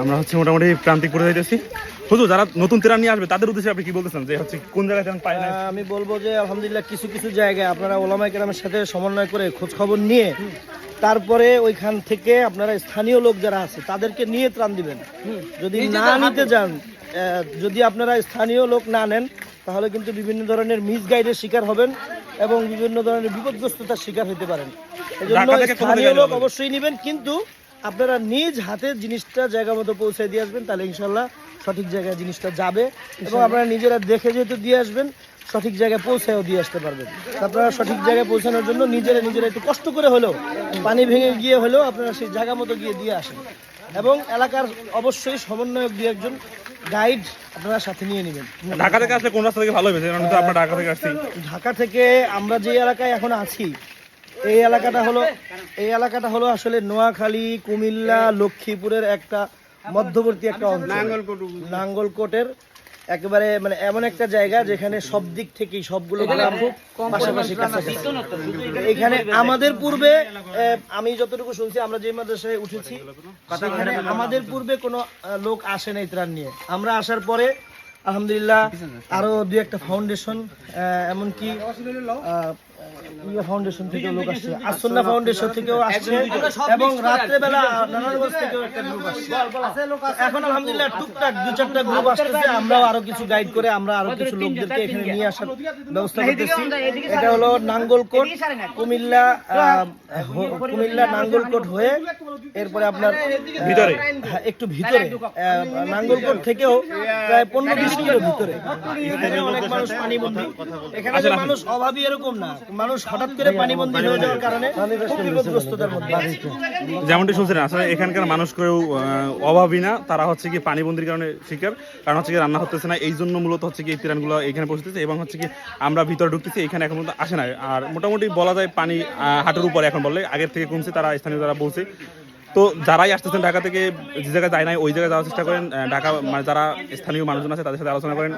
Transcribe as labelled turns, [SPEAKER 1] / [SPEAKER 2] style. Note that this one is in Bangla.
[SPEAKER 1] আমরা হচ্ছে মোটামুটি প্রান্তিক পড়ে যাইতেছি। হুজুর যারা নতুন তেরা নিয়ে আসবে তাদের উদ্দেশ্যে আপনি কি বলতেছেন? যে হচ্ছে কোন জায়গায় তেমন পায় না
[SPEAKER 2] আমি বলব যে আলহামদুলিল্লাহ কিছু কিছু জায়গায় আপনারা ওলামাই কেরামের সাথে সমন্বয় করে খোঁজ খবর নিয়ে তারপরে ওইখান থেকে আপনারা স্থানীয় লোক যারা আছে তাদেরকে নিয়ে ত্রাণ দিবেন। যদি না নিতে যান যদি আপনারা স্থানীয় লোক না নেন তাহলে কিন্তু বিভিন্ন ধরনের মিস গাইডের শিকার হবেন এবং বিভিন্ন ধরনের বিপদগ্রস্ততার শিকার হতে পারেন। এজন্য
[SPEAKER 1] ঢাকা থেকে কোথা
[SPEAKER 2] স্থানীয় লোক অবশ্যই নেবেন কিন্তু আপনারা নিজ হাতে জিনিসটা জায়গা মতো পৌঁছে দিয়ে আসবেন তাহলে ইনশাল্লাহ সঠিক জায়গায় জিনিসটা যাবে। এবং আপনারা নিজেরা দেখে যেহেতু দিয়ে আসবেন সঠিক জায়গায় পৌঁছেও দিয়ে আসতে পারবেন। আপনারা সঠিক জায়গায় পৌঁছানোর জন্য নিজেরা নিজেরা একটু কষ্ট করে হলেও পানি ভেঙে গিয়ে হলেও আপনারা সেই জায়গা মতো গিয়ে দিয়ে আসেন। এবং এলাকার অবশ্যই সমন্বয়ক দু একজন গাইড আপনারা সাথে নিয়ে নেবেন।
[SPEAKER 1] ঢাকা থেকে আসলে কোন রাস্তা থেকে ভালো হবে ঢাকা থেকে আসছি
[SPEAKER 2] ঢাকা থেকে আমরা যে এলাকায় এখন আছি এই এলাকাটা হলো এই এলাকাটা হলো আসলে নোয়াখালী কুমিল্লা লক্ষ্মীপুরের একটা মধ্যবর্তী একটা অঞ্চল। নাঙ্গলকোটের একেবারে মানে এমন একটা জায়গা যেখানে সব দিক থেকেই সবগুলো গ্রাম পাশাপাশি কাছাকাছি। এখানে আমাদের পূর্বে আমি যতটুকু শুনছি আমরা যে মাদ্রাসায় উঠেছি আমাদের পূর্বে কোনো লোক আসে নাই ত্রাণ নিয়ে। আমরা আসার পরে আলহামদুলিল্লাহ আরও দুই একটা ফাউন্ডেশন এমনকি আহ, ইয়ে ফাউন্ডেশন থেকেও লোক আসছে। আসন্না ফাউন্ডেশন থেকেও আসছে এবং রাত্রেবেলা নারায়ণগঞ্জ থেকেও একটা গ্রুপ আসছে। এখন আলহামদুলিল্লাহ টুকটাক দু চারটা গ্রুপ আসতেছে আমরাও আরও কিছু গাইড করে আমরা আরও কিছু লোকদেরকে এখানে নিয়ে আসার ব্যবস্থা করতেছি। এটা হলো নাঙ্গলকোট কুমিল্লা কুমিল্লা নাঙ্গলকোট হয়ে এরপরে আপনার
[SPEAKER 1] ভিতরে?
[SPEAKER 2] হ্যাঁ, একটু ভিতরে নাঙ্গলকোট থেকেও প্রায় পনেরো বিশ কিলো ভিতরে। এখানে অনেক মানুষ পানিবন্দী। এখানে যে মানুষ অভাবী এরকম না। মানুষ হঠাৎ করে পানিবন্দী হয়ে যাওয়ার কারণে খুব বিপদগ্রস্ততার মধ্যে।
[SPEAKER 1] যেমনটি শুনছিলেন আসলে এখানকার মানুষ কেউ অভাবী না তারা হচ্ছে কি পানিবন্দির কারণে শিকার কারণ হচ্ছে কি রান্না হতেছে না। এই জন্য মূলত হচ্ছে কি এই তিরানগুলো এখানে পৌঁছতেছে এবং হচ্ছে কি আমরা ভিতরে ঢুকতেছি এখানে এখন পর্যন্ত আসে না আর মোটামুটি বলা যায় পানি হাঁটুর উপরে এখন বললে আগের থেকে কমছে তারা স্থানীয় তারা বলছে তো যারাই আসতেছেন ঢাকা থেকে যে জায়গায় যায় নাই, ওই জায়গায় যাওয়ার চেষ্টা করেন। ঢাকা মানে যারা স্থানীয় মানুষজন আছে, তাদের সাথে আলোচনা করেন।